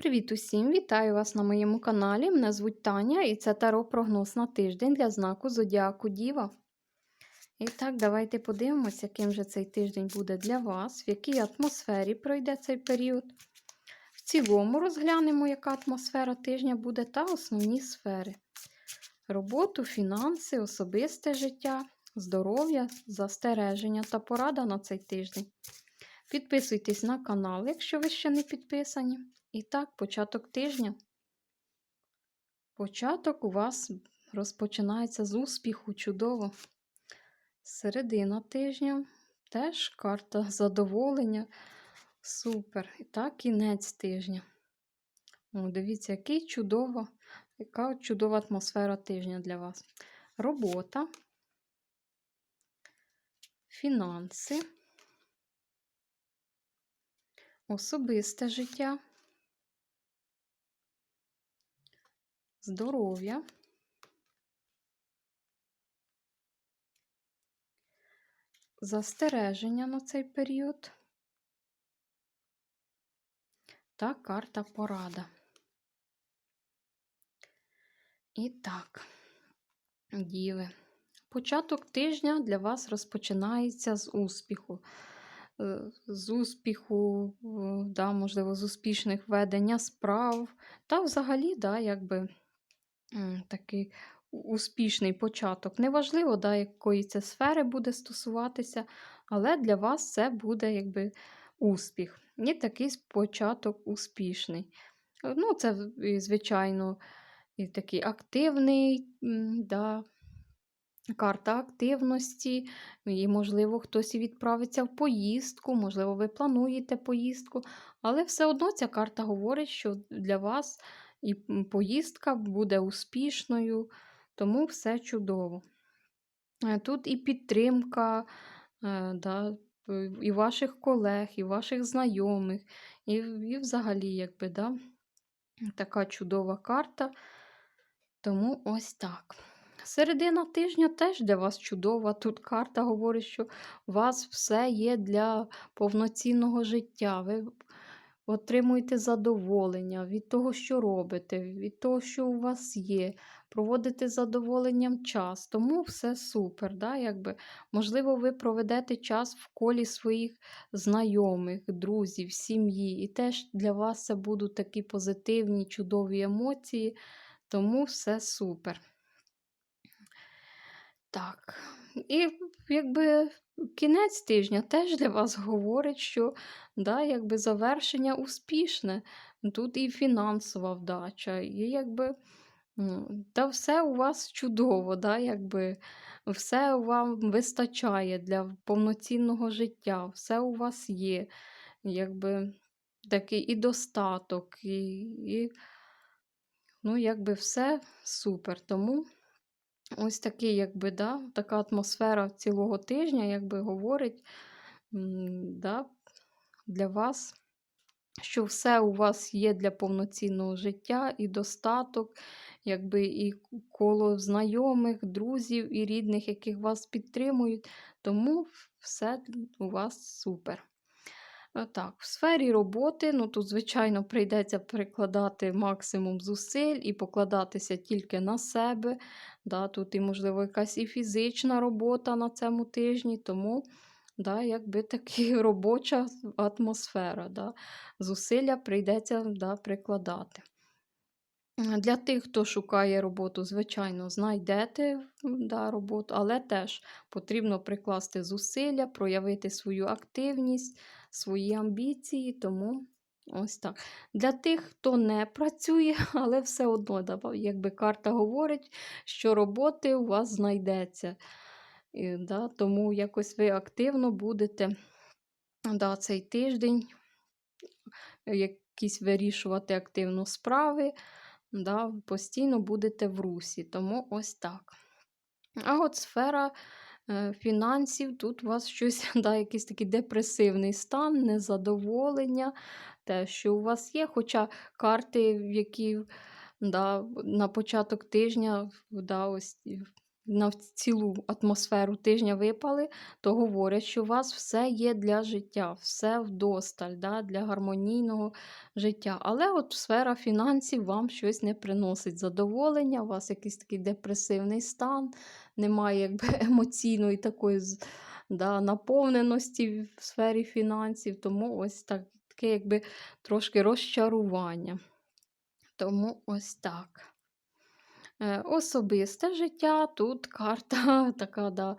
Привіт усім! Вітаю вас на моєму каналі. Мене звуть Таня і це таро прогноз на тиждень для знаку Зодіаку Діва. І так, давайте подивимося, яким же цей тиждень буде для вас, в якій атмосфері пройде цей період. В цілому розглянемо, яка атмосфера тижня буде, та основні сфери: роботу, фінанси, особисте життя, здоров'я, застереження та порада на цей тиждень. Підписуйтесь на канал, якщо ви ще не підписані. І так, початок тижня. Початок у вас розпочинається з успіху, чудово. Середина тижня теж карта задоволення. Супер. І так, кінець тижня. О, Дивіться, який чудово, яка чудова атмосфера тижня для вас. Робота, фінанси, особисте життя. здоров'я, застереження на цей період та карта порада. І так, діви. Початок тижня для вас розпочинається з успіху. Е, з успіху, да, можливо, з успішних ведення справ, та взагалі, да, якби такий успішний початок. Неважливо, да, якої це сфери буде стосуватися, але для вас це буде якби успіх. І такий початок успішний. Ну, Це, звичайно, і такий активний, да, карта активності, і, можливо, хтось відправиться в поїздку, можливо, ви плануєте поїздку, але все одно ця карта говорить, що для вас і поїздка буде успішною, тому все чудово. Е, тут і підтримка е, да, і ваших колег, і ваших знайомих, і і взагалі, якби, да, така чудова карта. Тому ось так. Середина тижня теж для вас чудова. Тут карта говорить, що у вас все є для повноцінного життя. Ви отримуєте задоволення від того, що робите, від того, що у вас є, проводите задоволенням час, тому все супер. Да? Якби, Можливо, ви проведете час в колі своїх знайомих, друзів, сім'ї, і теж для вас це будуть такі позитивні, чудові емоції, тому все супер. Так, і якби кінець тижня теж для вас говорить, що да, якби завершення успішне. Тут і фінансова вдача, і якби та все у вас чудово, да, якби все вам вистачає для повноцінного життя, все у вас є, якби такий і достаток, і, і ну, якби все супер. Тому. Ось такий, якби, да, така атмосфера цілого тижня, якби говорить да, для вас, що все у вас є для повноцінного життя і достаток, якби і коло знайомих, друзів і рідних, яких вас підтримують. Тому все у вас супер. Е, так, В сфері роботи, ну тут, звичайно, прийдеться прикладати максимум зусиль і покладатися тільки на себе. Да, Тут, і, можливо, якась і фізична робота на цьому тижні, тому да, якби таки робоча атмосфера. Да, Зусилля прийдеться да, прикладати. Для тих, хто шукає роботу, звичайно, знайдете да, роботу, але теж потрібно прикласти зусилля, проявити свою активність, свої амбіції, тому ось так. Для тих, хто не працює, але все одно, якби карта говорить, що роботи у вас знайдеться. І, да, Тому якось ви активно будете да, цей тиждень якісь вирішувати активно справи да, постійно будете в русі. Тому ось так. А от сфера е, фінансів, тут у вас щось, да, якийсь такий депресивний стан, незадоволення, те, що у вас є. Хоча карти, які да, на початок тижня да, ось на цілу атмосферу тижня випали, то говорять, що у вас все є для життя, все вдосталь, да, для гармонійного життя. Але от сфера фінансів вам щось не приносить задоволення, у вас якийсь такий депресивний стан, немає якби емоційної такої да, наповненості в сфері фінансів, тому ось так, таке якби трошки розчарування. Тому ось так. Е, Особисте життя, тут карта така, да,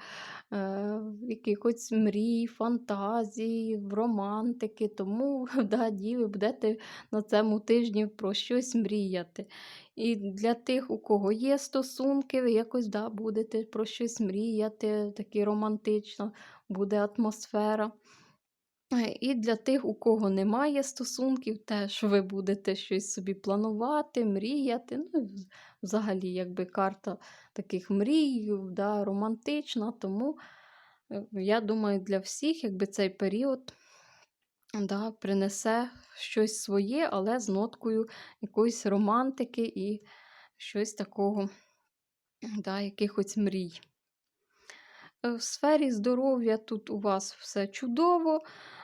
е, якихось мрій, фантазій, романтики. Тому, да, діви, будете на цьому тижні про щось мріяти. І для тих, у кого є стосунки, ви якось да, будете про щось мріяти, такі романтично буде атмосфера. Е, І для тих, у кого немає стосунків, теж ви будете щось собі планувати, мріяти. Ну, взагалі, якби карта таких мрій, да, романтична. Тому е, я думаю, для всіх якби цей період да, принесе щось своє, але з ноткою якоїсь романтики і щось такого, да, якихось мрій. В сфері здоров'я тут у вас все чудово.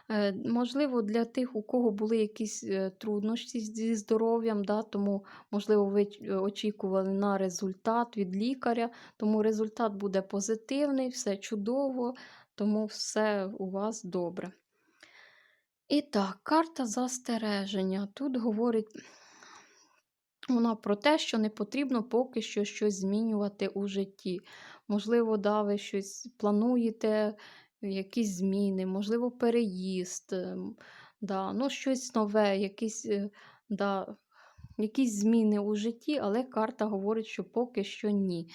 Е, Можливо, для тих, у кого були якісь е, труднощі зі здоров'ям, да, тому, можливо, ви е, очікували на результат від лікаря, тому результат буде позитивний, все чудово, тому все у вас добре. І так, карта застереження. Тут говорить вона про те, що не потрібно поки що щось змінювати у житті. Можливо, да, ви щось плануєте, якісь зміни, можливо, переїзд, ем, да, ну, щось нове, якісь, е, да, якісь зміни у житті, але карта говорить, що поки що ні.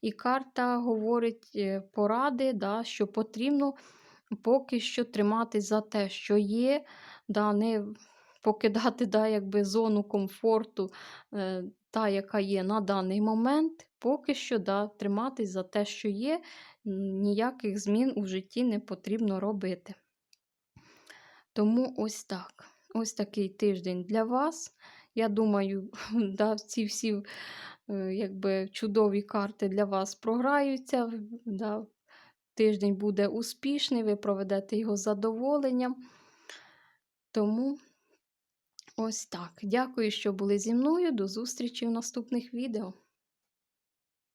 І карта говорить е, поради, да, що потрібно поки що триматись за те, що є, да, не покидати да, якби, зону комфорту, е, та, яка є на даний момент, поки що да, триматись за те, що є, ніяких змін у житті не потрібно робити. Тому ось так. Ось такий тиждень для вас. Я думаю, да, ці всі е, якби, чудові карти для вас програються. Да, тиждень буде успішний, ви проведете його з задоволенням. Тому ось так. Дякую, що були зі мною. До зустрічі в наступних відео.